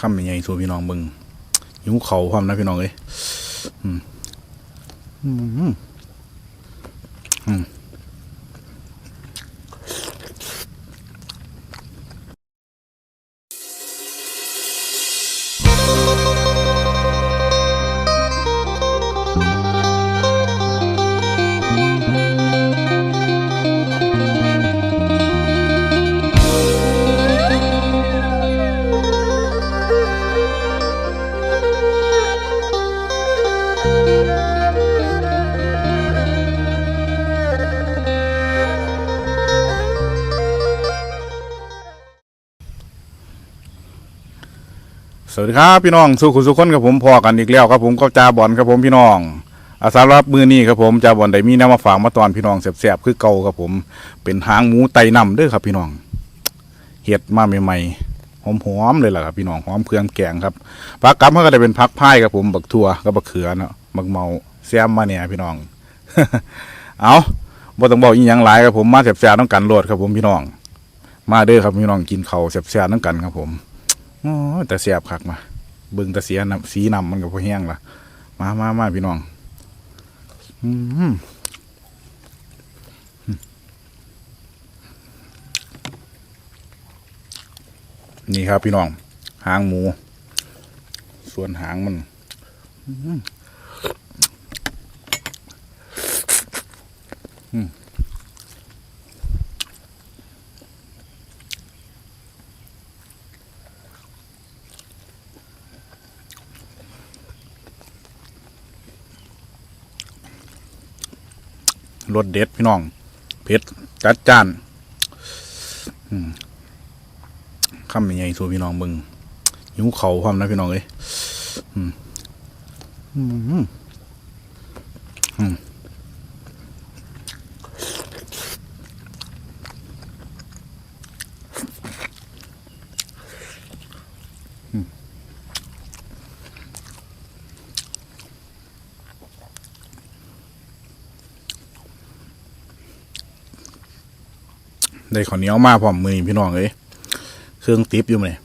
คำใหญ่ๆสู่พี่น้องเบิงหิวเขาความนะพี่น้องเอ้ยอืมอืมอืม สวัสดีครับพี่น้องสุขุสุขคนกับผมพอกันอีกแล้วครับผมก็จาบอลครับผมพี่น้องอาสารับมือนี้ครับผมจาบอลได้มีแนวมาฝากมาตอนพี่น้องแสบๆคือเก่าครับผม เป็นหางหมูไตนำเด้อครับพี่น้องเห็ดมาใหม่ๆหอมๆเลยล่ะครับพี่น้องหอมเครื่องแกงครับผักกับมันก็ได้เป็นผักพายครับผมบักทั่วกับบักเขือเนาะบักเมาแซมมาเนี่ยพี่น้อง เอาบ่ต้องบอกอีหยังหลายครับผมมาแสบๆต้องกันโหลดครับผมพี่น้อง มาเด้อครับพี่น้องกินเข้าแสบๆต้องกันครับผม โอ้แต่เสียบคักมาเบิ่งแต่เสียน้ำสีน้ำมันก็พอแห้งล่ะ มามามาพี่น้องอืมนี่ครับพี่น้อง หางหมู ส่วนหางมันอืม รสเด็ดพี่น้องเผ็ดจัดจ้านข้ามใหญ่สู่พี่น้องมึงหิวเขาความนะพี่น้องเอ้ยอืมอืมอืม ได้ข้าวเหนียวมาพร้อมมือพี่น้องเลยเครื่องติบอยู่เลย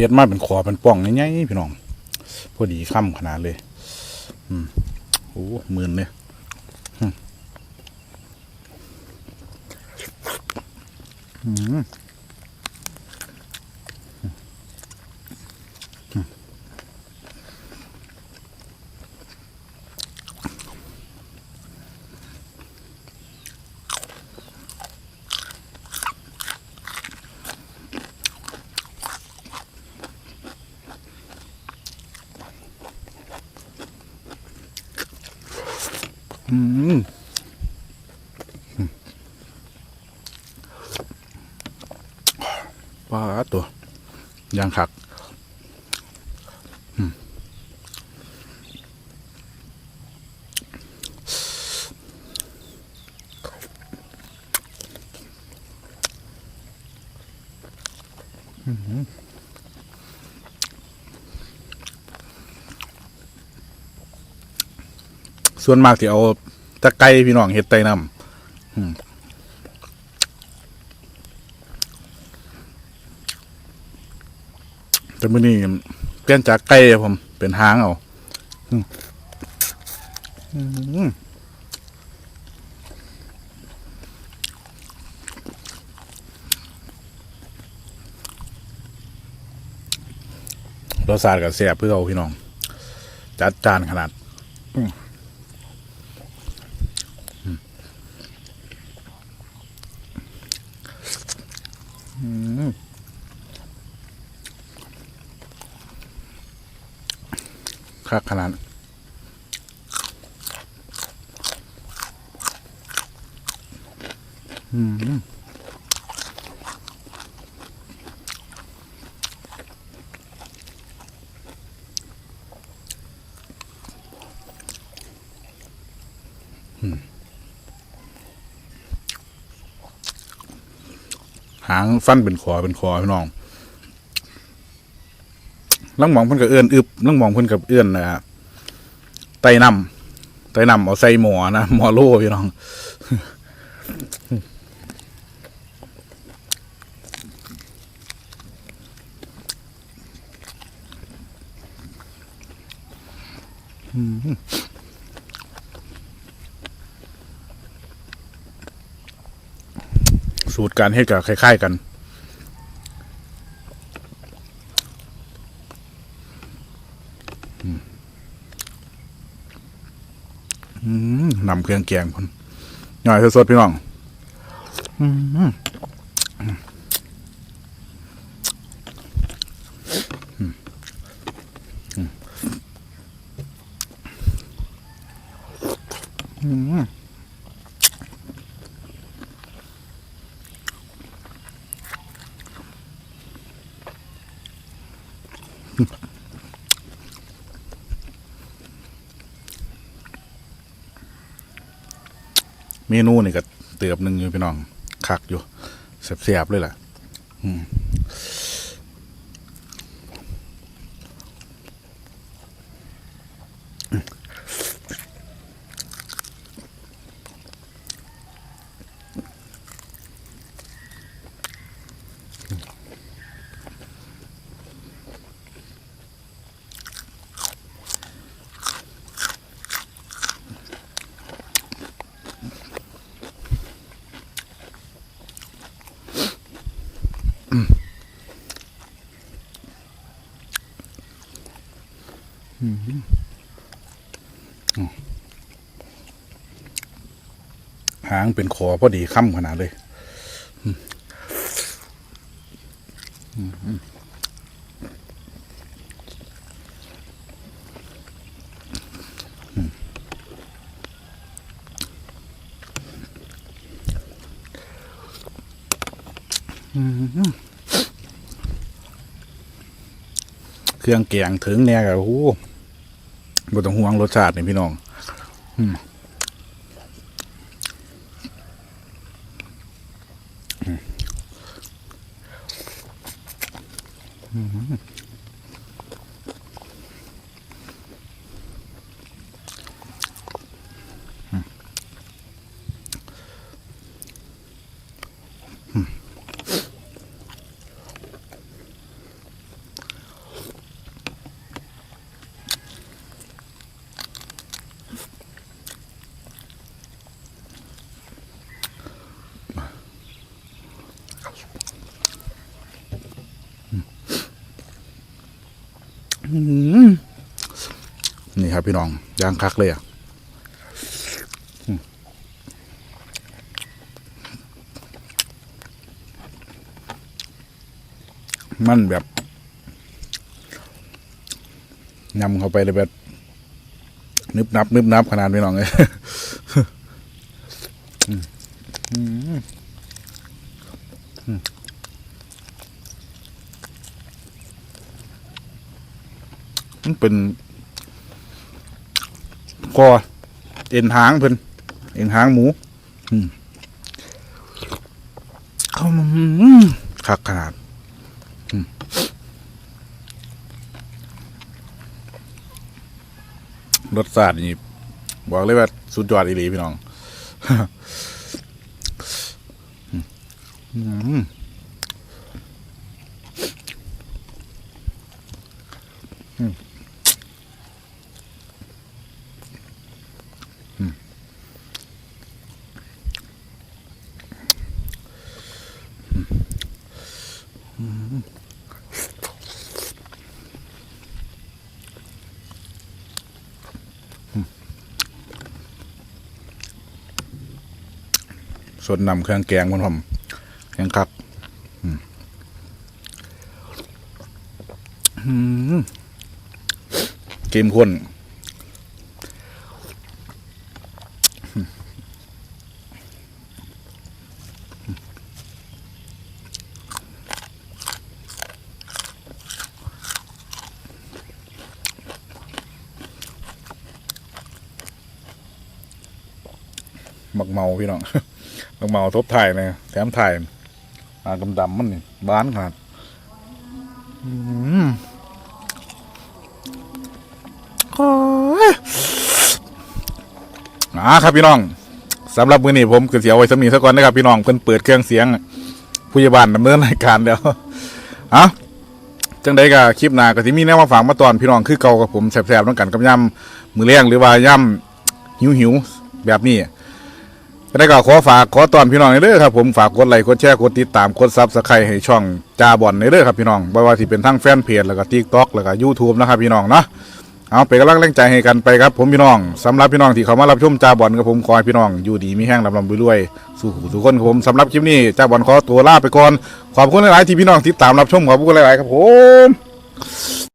เฮ็ดมาเป็นขอเป็นป่องง่ายๆพี่น้องพอดีค่ำขนาดเลย อืมโอ้หมื่นเลยอืม อืมปลาตัวยางขักอืมอืม ส่วนมากที่เอาตะไคร้พี่น้องเห็ดไตน้ำอืมแต่มื่อนี้เปลี่ยนจากไก่ผม เป็นหางเอาอืมอืมรสชาติกับเสียบเพื่อเอาพี่น้อง จัดจานขนาด คักขนาดอืมอืม หางฟันเป็นคอเป็นคอพี่น้องลังมองเพิ่นก็เอื้อนอึบลังมองเพิ่นกับเอื้อนนะไตนำไตนำเอาใส่หมอนะหมอโล่พี่น้องอืม สูตรการเฮ็ดกับคล้าย ๆ กันนำเครื่องแกงคนหน่อยสดๆพี่น้องอืม เมนูนี่ก็เติบหนึ่งอยู่พี่น้องคักอยู่เสียบๆเลยล่ะ อืม หางเป็นคอพอดีค่ำขนาดเลยเครื่องแกงถึงเนี่ยกับโอ้ บต้องห่วงรสชาตินี่พี่น้อง นี่ครับพี่น้องย่างคักเลยอะมันแบบยำเข้าไปเลยแบบ นึบนับ นึบนับขนาดพี่น้องเลยอืมอืม มันเป็นคอเอ็นหางเพิ่นเอ็นหางหมูเขาคักขนาดรสชาตินี่บอกเลยว่า สุดยอดอีหลีพี่น้อง อืม สดนำเครื่องแกงมันหอมแกงคักอืมอืมเกมข้นมักเมาพี่น้อง มักเมาทบถ่ายเลยแถมถ่ายปลาดำๆมันนี่บ้านขนาดอืมโอ้ยอ่าครับพี่น้องสำหรับมือนี้ผมก็เสียไว้สำนีซะก่อนนะครับพี่น้องเพิ่นเปิดเครื่องเสียงผู้ใหญ่บ้านดำเนินรายการแล้วอะจังใดก็คลิปหน้าก็สิมีแนวมาฝากมาตอนพี่น้องคือเก่ากับผมแซ่บๆต้องกันกับย่ำมือเลี้ยงหรือว่าย่ำหิวๆแบบนี้ ได้ก็ขอฝากขอตอนพี่น้องในเด้อครับผมฝากกดไลค์กดแชร์กดติดตามกดซับสไครต์ให้ช่องจาบอนในเด้อครับพี่น้องไม่ว่าที่เป็นทั้งแฟนเพจแล้วก็ทิกต็อกแล้วก็ยูทูบนะครับพี่น้องเนาะเอาไปนกำลังแรงใจให้กันไปครับผมพี่น้องสำหรับพี่น้องที่เขามารับชมจาบอนกับผมขอให้พี่น้องอยู่ดีมีแห้งลำลำรวยๆสู้หูทุกคนครับผมสำหรับคลิปนี้จาบอนขอตัวลาไปก่อนขอบคุณหลายๆที่พี่น้องติดตามรับชมขอบคุณหลายๆครับผม